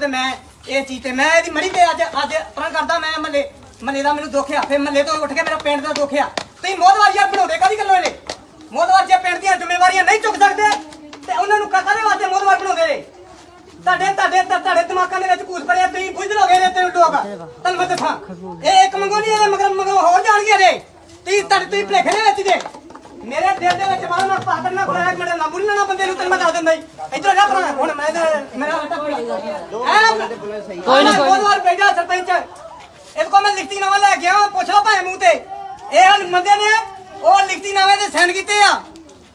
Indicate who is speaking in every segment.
Speaker 1: ਤੇ ਮੈਂ ਇਹ ਚੀਜ਼ ਤੇ ਮੈਂ ਇਹਦੀ ਮੜੀ ਤੇ ਅੱਜ ਅੱਜ ਪਰਾਂ ਕਰਦਾ, ਮੈਂ ਮੱਲੇ ਮੱਲੇ ਦਾ ਮੈਨੂੰ ਦੁੱਖ ਆ। ਫਿਰ ਮੱਲੇ ਤੋਂ ਉੱਠ ਕੇ ਮੇਰਾ ਪਿੰਡ ਦਾ ਦੁੱਖ ਆ। ਤੁਸੀਂ ਮੋਦਵਾਰ ਯਾਰ ਬਣਾਉਂਦੇ ਕਾਦੀ ਗੱਲੋਂ ਇਹਨੇ ਮੋਦਵਾਰ ਜੇ ਪਿੰਡ ਦੀਆਂ ਜ਼ਿੰਮੇਵਾਰੀਆਂ ਨਹੀਂ ਚੁੱਕ ਸਕਦੇ? ਤੇ ਉਹਨਾਂ ਨੂੰ ਕਾਹਦੇ ਵਾਸਤੇ ਮੋਦਵਾਰ ਬਣਾਉਂਦੇ ਨੇ? ਤੁਹਾਡੇ ਤੁਹਾਡੇ ਤੁਹਾਡੇ ਦਿਮਾਗਾਂ ਦੇ ਵਿੱਚ ਕੂਸ ਪੜਿਆ ਤੁਸੀਂ ਬੁੱਝ ਲੋਗੇ ਨੇ ਤੈਨੂੰ ਲੋਕ। ਤੁਹਾਨੂੰ ਮੈਂ ਦੱਸਾਂ, ਇਹ ਇੱਕ ਮੰਗੋ ਨਹੀਂ, ਇਹ ਮਗਰ ਮੰਗੋ ਹੋਰ ਜਾਣ ਗਿਆ ਤੀ ਤੁਹਾਡੇ, ਤੁਸੀਂ ਭਲੇਖੇ ਦੇ ਵਿੱਚ ਜੇ। ਮੇਰੇ ਦਿਲ ਦੇ ਵਿੱਚ ਮਾਰ ਮਾਰ ਪਾਤਰ ਨਾ ਖੋਇਆ ਮੇਰੇ ਨਾ ਬੁੱਲਣਾ ਨਾ ਬੰਦੇ ਨੂੰ ਤੈਨੂੰ ਮੈਂ ਦੱਸ ਦਿੰਦਾ ਜੀ ਇੱਧਰ ਜਾ ਭਰਾ ਹੁਣ ਮੈਂ ਤੇ ਮੇਰਾ ਹੱਟਾ ਕੋਈ ਨਹੀਂ ਕੋਈ ਵਾਰ ਬੈਠਾ ਸਰਪੰਚ। ਇਹ ਕੋ ਮੈਂ ਲਿਖਤੀ ਨਾਮਾ ਲੈ ਗਿਆ ਪੁੱਛ ਭਾਵੇਂ ਮੂੰਹ ਤੇ। ਇਹ ਹਨ ਬੰਦੇ ਨੇ? ਉਹ ਲਿਖਤੀ ਨਾਮੇ ਦੇ ਸਾਈਨ ਕੀਤੇ ਆ।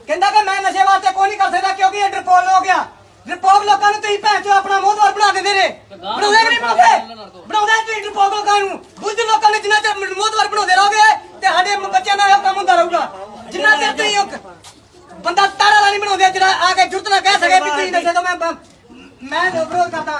Speaker 1: ਕਹਿੰਦਾ ਕਿ ਮੈਂ ਨਸ਼ੇ ਵਾਸਤੇ ਕੋਈ ਨਹੀਂ ਕਰ ਸਕਦਾ ਕਿਉਂਕਿ ਇਹ ਡਰਪੋਲ ਹੋ ਗਿਆ। ਡਰਪੋਕ ਲੋਕਾਂ ਨੂੰ ਤੁਸੀਂ ਭੈਣ ਚੋ ਆਪਣਾ ਮੋਹਦਵਾਰ ਬਣਾ ਦਿੰਦੇ ਨੇ। ਬਣਾਉਂਦੇ ਕਿ ਨਹੀਂ ਬਣਾਉਂਦੇ? ਬਣਾਉਂਦੇ ਤੁਸੀਂ ਡਰਪੋਕ ਲੋਕਾਂ ਨੂੰ। ਬੁੱਧ ਲੋਕਾਂ ਨੇ ਜਿੰਨਾ ਚਿਰ ਮੋਹਦਵਾਰ ਬਣਾਉਂਦੇ ਰਹੋਗੇ ਤੇ ਸਾਡੇ ਬੱਚਿਆਂ ਦਾ ਇਹ ਕੰਮ ਹੁੰਦਾ ਰਹੂਗਾ। ਜਿੰਨਾ ਚਿਰ ਤੁਸੀਂ ਉਹ ਬੰਦਾ ਤਾਰਾ ਨਹੀਂ ਬਣਾਉਂਦੇ ਜਿਹੜਾ ਆ ਕੇ ਜੁਰਤ ਨਾ ਕਹਿ ਸਕੇ ਵੀ ਤੁਸੀਂ ਨਸ਼ੇ ਤੋਂ ਮੈਂ ਮੈਂ ਵਿਰੋਧ ਕਰਦਾ।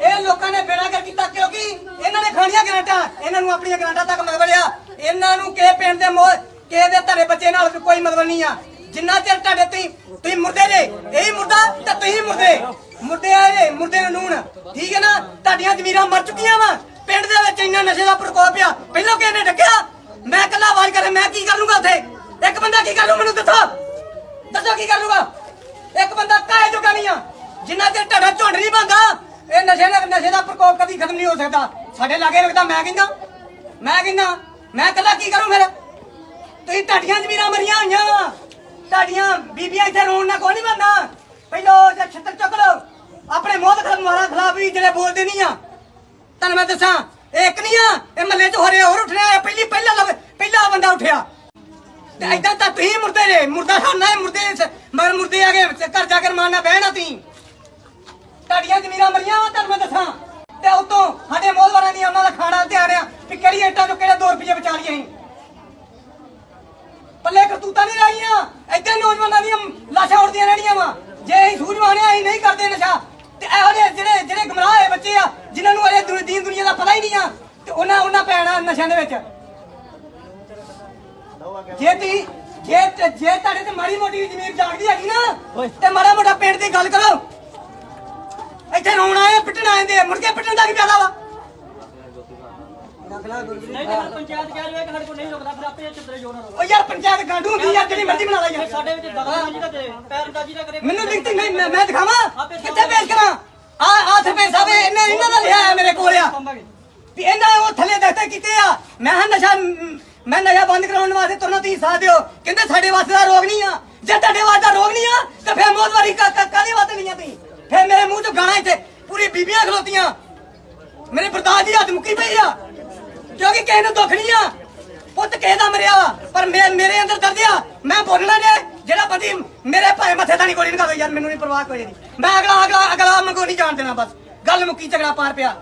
Speaker 1: ਇਹ ਲੋਕਾਂ ਨੇ ਬੇੜਾ ਕਰ ਕੀਤਾ ਕਿਉਂਕਿ ਇਹਨਾਂ ਨੇ ਖਾਣੀਆਂ ਗਰਾਂਟਾਂ, ਇਹਨਾਂ ਨੂੰ ਆਪਣੀਆਂ ਗਰਾਂਟਾਂ ਤੱਕ ਮਤਲਬ ਆ ਇਹਨਾਂ ਨੂੰ ਕਿਸੇ ਪਿੰਡ ਦੇ ਮੋਹ ਕਿਸੇ ਦੇ ਧਰੇ ਬੱਚੇ ਨਾਲ ਕੋਈ ਮਤਲਬ ਨਹੀਂ ਆ। ਜਿੰਨਾ ਚਿਰ ਤੁਹਾਡੇ ਤੁਸੀਂ ਤੁਸੀਂ ਮੁਰਦੇ ਜੇ, ਇਹੀ ਮੁਰਦਾ ਤੇ ਤੁਸੀਂ ਮੁਰਦੇ। ਮੁਰਦੇ ਆ ਮੁਰਦੇ ਨੂੰ ਨੂਣ ਠੀਕ ਹੈ ਨਾ? ਤੁਹਾਡੀਆਂ ਜ਼ਮੀਰਾਂ ਮਰ ਚੁੱਕੀਆਂ ਵਾ। ਪਿੰਡ ਦੇ ਵਿੱਚ ਇੰਨਾ ਨਸ਼ੇ ਦਾ ਪ੍ਰਕੋਪ ਆ। ਪਹਿਲਾਂ ਕਿਸੇ ਨੇ ਡੱਕਿਆ? ਮੈਂ ਇਕੱਲਾ ਆਵਾਜ਼ ਕਰੇ ਮੈਂ ਕੀ ਕਰ ਲੂੰਗਾ ਉੱਥੇ? ਇੱਕ ਬੰਦਾ ਕੀ ਕਰ ਲੂ ਮੈਨੂੰ ਦੱਸੋ? ਦੱਸੋ ਕੀ ਕਰ ਲੂਗਾ ਇੱਕ ਬੰਦਾ ਕਾਹੇ ਚੁੱਕਾ ਨਹੀਂ ਆ। ਜਿੰਨਾ ਚਿਰ ਤੁਹਾਡਾ ਝੁੰਡ ਨਹੀਂ ਬੰਦਾ ਇਹ ਨਸ਼ੇ ਦਾ ਨਸ਼ੇ ਦਾ ਪ੍ਰਕੋਪ ਕਦੀ ਖਤਮ ਨਹੀਂ ਹੋ ਸਕਦਾ। ਸਾਡੇ ਲਾਗੇ ਰੱਖਦਾ ਮੈਂ ਕਹਿੰਦਾ ਮੈਂ ਕਹਿੰਦਾ ਮੈਂ ਇਕੱਲਾ ਕੀ ਕਰੂੰ ਫਿਰ? ਤੁਸੀਂ ਤੁਹਾਡੀਆਂ ਜ਼ਮੀਰਾਂ ਮਰੀਆਂ ਹੋਈਆਂ। ਵਾ ਤੁਹਾਡੀਆਂ ਬੀਬੀਆਂ ਇੱਥੇ ਰੋਣ ਨਾ ਕੋਈ ਨਹੀਂ ਬੰਦਾ ਪਹਿਲੋ ਜੇ ਛੱਤਰ ਚੁੱਕ ਲਓ। ਆਪਣੇ ਮੋਹਤ ਖਿਲਾਫ ਖਿਲਾਫ ਵੀ ਜਿਹੜੇ ਬੋਲਦੇ ਨਹੀਂ ਆ। ਤੁਹਾਨੂੰ ਮੈਂ ਦੱਸਾਂ, ਇਹ ਇੱਕ ਨਹੀਂ ਆ, ਇਹ ਮੱਲੇ 'ਚ ਹੋਰੇ ਹੋਰ ਉੱਠਿਆ ਇਹ ਪਹਿਲੀ ਪਹਿਲਾ ਲਵ- ਪਹਿਲਾ ਬੰਦਾ ਉੱਠਿਆ। ਤੇ ਏਦਾਂ ਤਾਂ ਤੁਸੀਂ ਮੁਰਦੇ ਨੇ ਮੁਰਦਾ ਸਾਨਾ ਹੈ ਮੁਰਦੇ ਸ- ਮਗਰ ਮੁਰਦੇ ਆ ਕੇ ਘਰ ਜਾ ਕੇ ਮਾਰਨਾ ਬਹਿਣਾ ਤੁਸੀਂ। ਤੁਹਾਡੀਆਂ ਜ਼ਮੀਰਾਂ ਮਰੀਆਂ ਵਾ ਤੁਹਾਨੂੰ ਮੈਂ ਦੱਸਾਂ। ਤੇ ਉਤੋਂ ਸਾਡੇ ਮੋਹਲਵਾਰਾਂ ਦੀਆਂ ਉਹਨਾਂ ਦਾ ਖਾਣਾ ਧਿਆਨ ਆ ਵੀ ਕਿਹੜੀ ਇੱਟਾਂ ਚੋਂ ਕਿਹੜੇ 2 ਰੁਪਏ ਬਚਾ ਲਈਏ ਅਸੀਂ। ਪੱਲੇ ਕਰਤੂਤਾਂ ਨਹੀਂ ਏਦਾਂ ਹੀ ਨੌਜਵਾਨਾਂ ਦੀਆਂ ਲਾਸ਼ਾਂ ਉੜਦੀਆਂ ਰਹਿਣੀਆਂ ਵਾ। ਜੇ ਅਸੀਂ ਸੂਝਵਾਨ ਆ ਅਸੀਂ ਨਹੀਂ ਕਰਦੇ ਨਸ਼ਾ। ਤੇ ਇਹੋ ਜਿਹੇ ਜਿਹੜੇ ਜਿਹੜੇ ਗਮਰਾਹ ਹੋਏ ਬੱਚੇ ਆ ਜਿਨ੍ਹਾਂ ਨੂੰ ਅਰੇ ਦੁਨੀ- ਦੀਨ ਦੁਨੀਆ ਦਾ ਪਤਾ ਹੀ ਨਹੀਂ ਆ ਤੇ ਉਹਨਾਂ ਉਹਨਾਂ ਪੈਣਾ ਨਸ਼ਿਆਂ ਦੇ ਵਿੱਚ। ਜੇ ਤੀ ਜੇ ਜੇ ਤੁਹਾਡੇ ਤੇ ਮਾੜੀ ਮੋਟੀ ਜ਼ਮੀਰ ਜਾਗਦੀ ਹੈਗੀ ਨਾ ਤੇ ਮਾੜਾ ਮੋਟਾ ਪਿੰਡ ਦੀ ਗੱਲ ਕਰੋ। ਇੱਥੇ ਰੋਣਾ ਆਏ ਪਿੱਟਣ ਆਏ ਮੁੜ ਕੇ ਪਿੱਟਣ ਦਾ ਕੀ ਫਾਇਦਾ ਵਾ?
Speaker 2: ਨਹੀਂ ਤੇ ਪੰਚਾਇਤ ਕਹਿ ਰਹੀ ਹੈ ਕਿ ਸਾਡੇ ਕੋਲ ਨਹੀਂ ਰੁਕਦਾ ਫਿਰ ਆਪੇ ਚਿੱਤਰੇ ਜੋੜਨ
Speaker 1: ਉਹ ਯਾਰ ਪੰਚਾਇਤ ਗਾਂਡੂ ਹੁੰਦੀ ਯਾਰ ਜਿਹੜੀ ਮਰਜ਼ੀ ਬਣਾ ਲੈ ਯਾਰ।
Speaker 2: ਸਾਡੇ ਵਿੱਚ ਦਖਲਅੰਦਾਜ਼ੀ ਦਾ ਕਰੇ ਪੈਰਦਾਜੀ ਦਾ ਕਰੇ।
Speaker 1: ਮੈਨੂੰ ਲਿਖਤੀ ਨਹੀਂ ਮੈਂ ਮੈਂ ਦਿਖਾਵਾਂ? ਕਿੱਥੇ ਪੇਸ਼ ਕਰਾਂ? ਆ ਆ ਸਰਪੰਚ ਸਾਹਿਬ ਇਹਨਾਂ ਇਹਨਾਂ ਦਾ ਲਿਆ ਮੇਰੇ ਕੋਲ ਆ। ਵੀ ਇਹਨਾਂ ਉਹ ਥੱਲੇ ਕੀਤੇ ਆ। ਮੈਂ ਹਾਂ ਨਸ਼ਾ ਮੈਂ ਨਸ਼ਾ ਬੰਦ ਕਰਾਉਣ ਵਾਸਤੇ ਤੁਹਾਨੂੰ ਤੁਸੀਂ ਸਾਥ ਦਿਓ। ਕਹਿੰਦੇ ਸਾਡੇ ਵਾਸਤੇ ਦਾ ਰੋਗ ਨਹੀਂ ਆ। ਜੇ ਤੁਹਾਡੇ ਵਾਸਤੇ ਦਾ ਰੋਗ ਨਹੀਂ ਆ ਤਾਂ ਫਿਰ ਮੋਦਵਾਰੀ ਕਾ ਕਾ- ਕਾਹਦੇ ਵਾਸਤੇ ਨਹੀਂ ਆ ਤੁਸੀਂ? ਫੇਰ ਮੇਰੇ ਮੂੰਹ ਚੋਂ ਗਾਣਾ ਇੱਥੇ ਪੂਰੀ ਬੀਬੀਆਂ ਖਲੋਤੀਆਂ। ਮੇਰੇ ਬਰਦਾਸ਼ਤ ਦੀ ਹੱਦ ਮੁੱਕੀ ਪਈ ਆ। ਕਿਉਂਕਿ ਕਿਸੇ ਨੂੰ ਦੁੱਖ ਨਹੀਂ ਆ? ਪੁੱਤ ਕਿਸੇ ਦਾ ਮਰਿਆ ਵਾ, ਪਰ ਮੈਂ ਮੇਰੇ ਅੰਦਰ ਦਰਦ ਆ। ਮੈਂ ਬੋਲਣਾ ਜੇ ਜਿਹੜਾ ਬੰਦੀ ਮੇਰੇ ਭਾਵੇਂ ਮੱਥੇ ਤਾਂ ਨਹੀਂ ਗੋਲੀ ਨਿਕਾਲੋ ਯਾਰ ਮੈਨੂੰ ਨਹੀਂ ਪਰਵਾਹ ਕੋਈ ਨਹੀਂ। ਮੈਂ ਅਗਲਾ ਅਗਲਾ ਅਗਲਾ ਮੰਗੋ ਨਹੀਂ ਜਾਣ ਦੇਣਾ ਬਸ। ਗੱਲ ਮੁੱਕੀ ਝਗੜਾ ਪਾਰ ਪਿਆ।